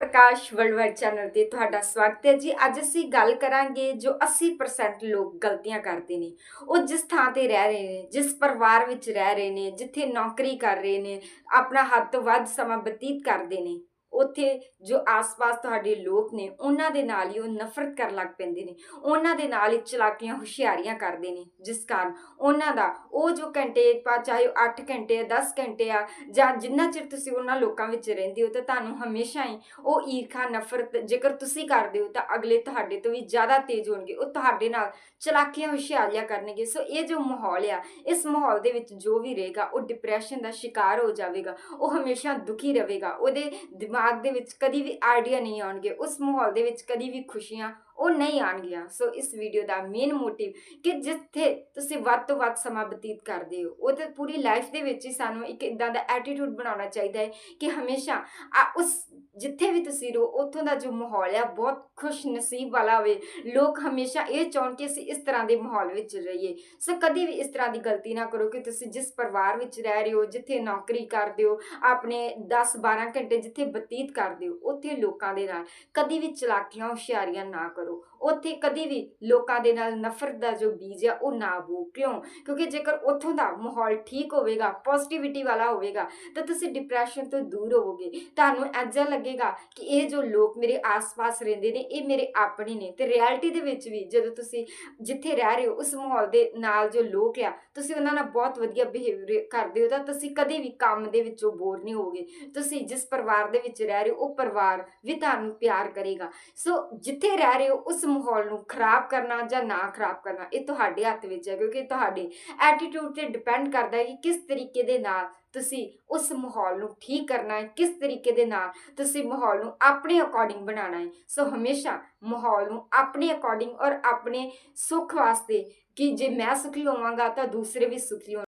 ਪ੍ਰਕਾਸ਼ world channel ਤੇ ਤੁਹਾਡਾ ਸਵਾਗਤ ਹੈ ਜੀ। ਅੱਜ ਅਸੀਂ ਗੱਲ ਕਰਾਂਗੇ ਜੋ 80% ਲੋਕ ਗਲਤੀਆਂ ਕਰਦੇ ਨੇ। ਉਹ ਜਿਸ ਥਾਂ ਤੇ ਰਹਿ ਰਹੇ ਨੇ, ਜਿਸ ਪਰਿਵਾਰ ਵਿੱਚ ਰਹਿ ਰਹੇ ਨੇ, ਜਿੱਥੇ ਨੌਕਰੀ ਕਰ ਰਹੇ ਨੇ, ਆਪਣਾ ਹੱਦ ਤੋਂ ਵੱਧ ਸਮਾਂ ਬਤੀਤ ਕਰਦੇ ਨੇ। ਉੱਥੇ ਜੋ ਆਸ-ਪਾਸ ਤੁਹਾਡੇ ਲੋਕ ਨੇ, ਉਹਨਾਂ ਦੇ ਨਾਲ ਹੀ ਉਹ ਨਫ਼ਰਤ ਕਰਨ ਲੱਗ ਪੈਂਦੇ ਨੇ। ਉਹਨਾਂ ਦੇ ਨਾਲ ਹੀ ਚਲਾਕੀਆਂ, ਹੁਸ਼ਿਆਰੀਆਂ ਕਰਦੇ ਨੇ, ਜਿਸ ਕਾਰਨ ਉਹਨਾਂ ਦਾ ਉਹ ਜੋ ਘੰਟੇ ਪਾ, ਚਾਹੇ ਉਹ 8 ਘੰਟੇ ਆ 10 ਘੰਟੇ ਆ, ਜਾਂ ਜਿੰਨਾ ਚਿਰ ਤੁਸੀਂ ਉਹਨਾਂ ਲੋਕਾਂ ਵਿੱਚ ਰਹਿੰਦੇ ਹੋ, ਤਾਂ ਤੁਹਾਨੂੰ ਹਮੇਸ਼ਾ ਹੀ ਉਹ ਈਰਖਾ, ਨਫ਼ਰਤ ਜੇਕਰ ਤੁਸੀਂ ਕਰਦੇ ਹੋ, ਤਾਂ ਅਗਲੇ ਤੁਹਾਡੇ ਤੋਂ ਵੀ ਜ਼ਿਆਦਾ ਤੇਜ਼ ਹੋਣਗੇ। ਉਹ ਤੁਹਾਡੇ ਨਾਲ ਚਲਾਕੀਆਂ, ਹੁਸ਼ਿਆਰੀਆਂ ਕਰਨਗੇ। ਸੋ ਇਹ ਜੋ ਮਾਹੌਲ ਆ, ਇਸ ਮਾਹੌਲ ਦੇ ਵਿੱਚ ਜੋ ਵੀ ਰਹੇਗਾ, ਉਹ ਡਿਪਰੈਸ਼ਨ ਦਾ ਸ਼ਿਕਾਰ ਹੋ ਜਾਵੇਗਾ। ਉਹ ਹਮੇਸ਼ਾ ਦੁਖੀ ਰਹੇਗਾ। ਉਹਦੇ ਦਿਮਾਗ ਦੇ ਵਿੱਚ ਕਦੀ ਵੀ ਆਈਡੀਆ ਨਹੀਂ ਆਉਣਗੇ ਉਸ ਮਾਹੌਲ ਦੇ ਵਿੱਚ ਕਦੀ ਵੀ ਖੁਸ਼ੀਆਂ ਉਹ ਨਹੀਂ ਆਣਗੀਆਂ ਸੋ ਇਸ ਵੀਡੀਓ ਦਾ ਮੇਨ ਮੋਟਿਵ ਕਿ ਜਿੱਥੇ ਤੁਸੀਂ ਵੱਧ ਤੋਂ ਵੱਧ ਸਮਾਂ ਬਤੀਤ ਕਰਦੇ ਹੋ, ਉਹ ਤੇ ਪੂਰੀ ਲਾਈਫ ਦੇ ਵਿੱਚ ਹੀ ਸਾਨੂੰ ਇੱਕ ਇਦਾਂ ਦਾ ਐਟੀਟਿਊਡ ਬਣਾਉਣਾ ਚਾਹੀਦਾ ਹੈ ਕਿ ਹਮੇਸ਼ਾ ਆ ਉਸ ਜਿੱਥੇ ਵੀ ਤੁਸੀਂ ਰਹੋ, ਉੱਥੋਂ ਦਾ ਜੋ ਮਾਹੌਲ ਹੈ ਬਹੁਤ ਖੁਸ਼ ਨਸੀਬ ਵਾਲਾ ਹੋਵੇ। ਲੋਕ ਹਮੇਸ਼ਾ ਇਹ ਚਾਹਣ ਕਿ ਅਸੀਂ ਇਸ ਤਰ੍ਹਾਂ ਦੇ ਮਾਹੌਲ ਵਿੱਚ ਰਹੀਏ। ਸੋ ਕਦੀ ਵੀ ਇਸ ਤਰ੍ਹਾਂ ਦੀ ਗਲਤੀ ਨਾ ਕਰੋ ਕਿ ਤੁਸੀਂ ਜਿਸ ਪਰਿਵਾਰ ਵਿੱਚ ਰਹਿ ਰਹੇ ਹੋ, ਜਿੱਥੇ ਨੌਕਰੀ ਕਰਦੇ ਹੋ, ਆਪਣੇ 10 12 ਘੰਟੇ ਜਿੱਥੇ ਬਤੀਤ ਕਰਦੇ ਹੋ, ਉੱਥੇ ਲੋਕਾਂ ਦੇ ਨਾਲ ਕਦੀ ਵੀ ਚਲਾਕੀਆਂ, ਹੁਸ਼ਿਆਰੀਆਂ ਨਾ ਕਰੋ। o, ਉੱਥੇ ਕਦੀ ਵੀ ਲੋਕਾਂ ਦੇ ਨਾਲ ਨਫ਼ਰਤ ਦਾ ਜੋ ਬੀਜ ਆ, ਉਹ ਨਾ ਬੋ ਕਿਉਂ? ਕਿਉਂਕਿ ਜੇਕਰ ਉੱਥੋਂ ਦਾ ਮਾਹੌਲ ਠੀਕ ਹੋਵੇਗਾ ਪੋਜ਼ਿਟਿਵਿਟੀ ਵਾਲਾ ਹੋਵੇਗਾ, ਤਾਂ ਤੁਸੀਂ ਡਿਪਰੈਸ਼ਨ ਤੋਂ ਦੂਰ ਹੋਵੋਗੇ। ਤੁਹਾਨੂੰ ਐਜਾ ਲੱਗੇਗਾ ਕਿ ਇਹ ਜੋ ਲੋਕ ਮੇਰੇ ਆਸ-ਪਾਸ ਰਹਿੰਦੇ ਨੇ, ਇਹ ਮੇਰੇ ਆਪਣੇ ਨੇ। ਤੇ ਰਿਐਲਿਟੀ ਦੇ ਵਿੱਚ ਵੀ ਜਦੋਂ ਤੁਸੀਂ ਜਿੱਥੇ ਰਹਿ ਰਹੇ ਹੋ, ਉਸ ਮਾਹੌਲ ਦੇ ਨਾਲ ਜੋ ਲੋਕ ਆ, ਤੁਸੀਂ ਉਹਨਾਂ ਨਾਲ ਬਹੁਤ ਵਧੀਆ ਬਿਹੇਵ ਕਰਦੇ ਹੋ, ਤਾਂ ਤੁਸੀਂ ਕਦੇ ਵੀ ਕੰਮ ਦੇ ਵਿੱਚੋਂ ਬੋਰ ਨਹੀਂ ਹੋਵੋਗੇ। ਤੁਸੀਂ ਜਿਸ ਪਰਿਵਾਰ ਦੇ ਵਿੱਚ ਰਹਿ ਰਹੇ ਹੋ, ਉਹ ਪਰਿਵਾਰ ਵੀ ਤੁਹਾਨੂੰ ਪਿਆਰ ਕਰੇਗਾ। ਸੋ ਜਿੱਥੇ ਰਹਿ ਰਹੇ ਹੋ, ਉਸ ਮਾਹੌਲ ਨੂੰ ਖਰਾਬ ਕਰਨਾ ਜਾਂ ਨਾ ਖਰਾਬ ਕਰਨਾ, ਇਹ ਤੁਹਾਡੇ ਹੱਥ ਵਿੱਚ ਹੈ, ਕਿਉਂਕਿ ਤੁਹਾਡੇ ਐਟੀਟਿਊਡ ਤੇ ਡਿਪੈਂਡ ਕਰਦਾ ਹੈ ਕਿ ਕਿਸ ਤਰੀਕੇ ਦੇ ਨਾਲ ਤੁਸੀਂ ਉਸ ਮਾਹੌਲ ਨੂੰ ਠੀਕ ਕਰਨਾ ਹੈ, ਕਿਸ ਤਰੀਕੇ ਦੇ ਨਾਲ ਤੁਸੀਂ ਮਾਹੌਲ ਨੂੰ ਆਪਣੇ ਅਕੋਰਡਿੰਗ ਬਣਾਉਣਾ ਹੈ। ਸੋ ਹਮੇਸ਼ਾ ਮਾਹੌਲ ਨੂੰ ਆਪਣੇ ਅਕੋਰਡਿੰਗ ਔਰ ਆਪਣੇ ਸੁੱਖ ਵਾਸਤੇ ਕਿ ਜੇ ਮੈਂ ਸੁਖੀ ਹੋਵਾਂਗਾ ਤਾਂ ਦੂਸਰੇ ਵੀ ਸੁਖੀ ਹੋਣ।